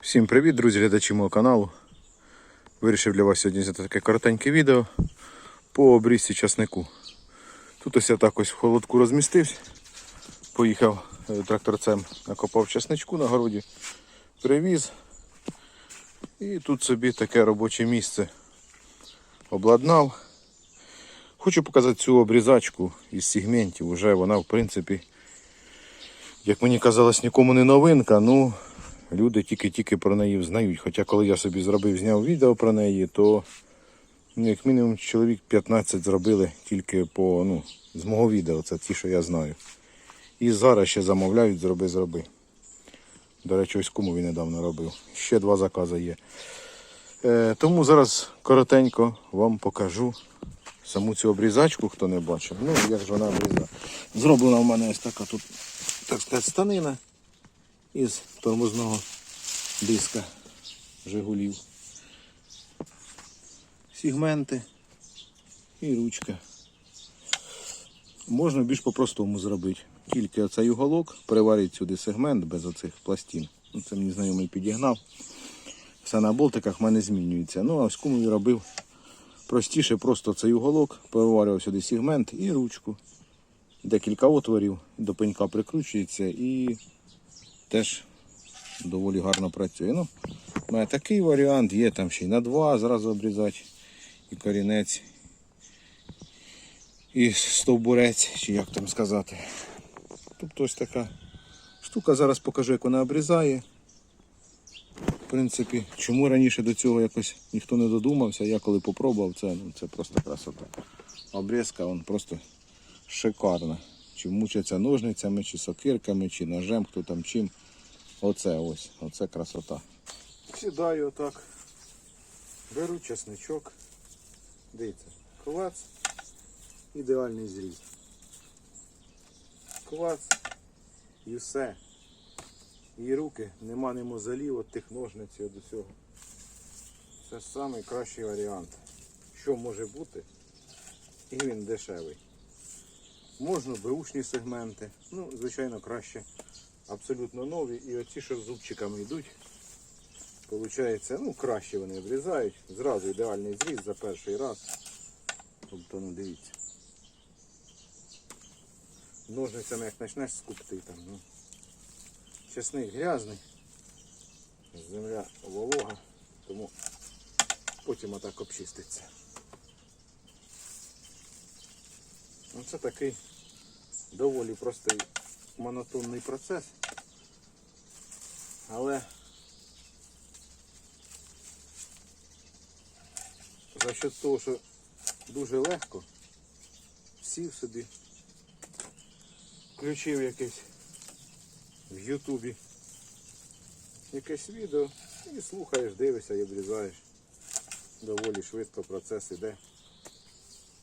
Всім привіт, друзі, глядачі мого каналу. Вирішив для вас сьогодні зняти таке коротеньке відео по обрізці часнику. Тут ось я так ось в холодку розмістився. Поїхав е, тракторцем, накопав часничку на городі, привіз. І тут собі таке робоче місце обладнав. Хочу показати цю обрізачку із сегментів. Уже вона, в принципі, як мені казалось, нікому не новинка. Ну, люди тільки-тільки про неї знають. Хоча коли я собі зробив, зняв відео про неї, то ну, як мінімум чоловік 15 зробили тільки по, ну, з мого відео, це ті, що я знаю. І зараз ще замовляють, зроби, зроби. До речі, ось кому він недавно робив. Ще два закази є. Е, тому зараз коротенько вам покажу саму цю обрізачку, хто не бачив. Ну, як ж вона обрізана. Зроблена в мене ось така тут, так сказати, станина із тормозного диска Жигулів. Сегменти і ручка. Можна більш по-простому зробити. Тільки оцей уголок приварити сюди сегмент без оцих пластин. Ну, Це мені знайомий підігнав. Все на болтиках в мене змінюється. Ну, а ось я робив простіше, просто цей уголок, приварював сюди сегмент і ручку. Декілька отворів, до пенька прикручується і теж доволі гарно працює. Ну, у мене такий варіант, є там ще й на два зразу обрізати. І корінець, і стовбурець, чи як там сказати. Тобто ось така штука. Зараз покажу, як вона обрізає. В принципі, чому раніше до цього якось ніхто не додумався, я коли попробував, це, ну, це просто красота. Обрізка вон просто шикарна. Чи мучаться ножницями, чи сокирками, чи ножем, хто там чим. Оце ось, оце красота. Сідаю отак. Беру чесничок. Дивіться, клац. Ідеальний зріз. Клац. І все. І руки, нема ні мозолів від тих ножниць і від усього. Це найкращий варіант. Що може бути? І він дешевий. Можна беушні сегменти. Ну, звичайно, краще абсолютно нові. І оці, що з зубчиками йдуть, Получається, ну краще вони обрізають. Зразу ідеальний зріз за перший раз. Тобто, ну дивіться. Ножницями як почнеш скупти там, ну. Чесник грязний. Земля волога, тому потім отак обчиститься. Ну, Це такий доволі простий монотонний процес. Але за счет того, що дуже легко, сів собі, включив якесь в Ютубі якесь відео і слухаєш, дивишся і обрізаєш. Доволі швидко процес іде.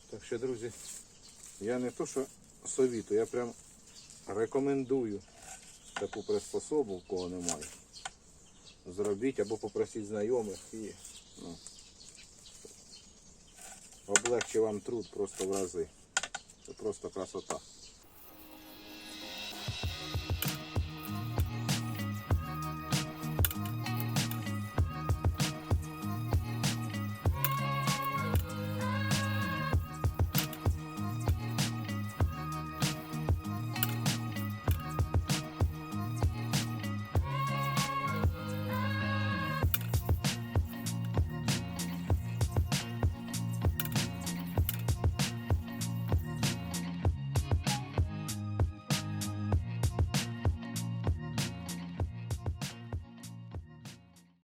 Так що, друзі, я не то, що совітую, я прям рекомендую таку приспособу, в кого немає. Зробіть або попросіть знайомих і ну, облегче вам труд просто в рази. Це просто красота.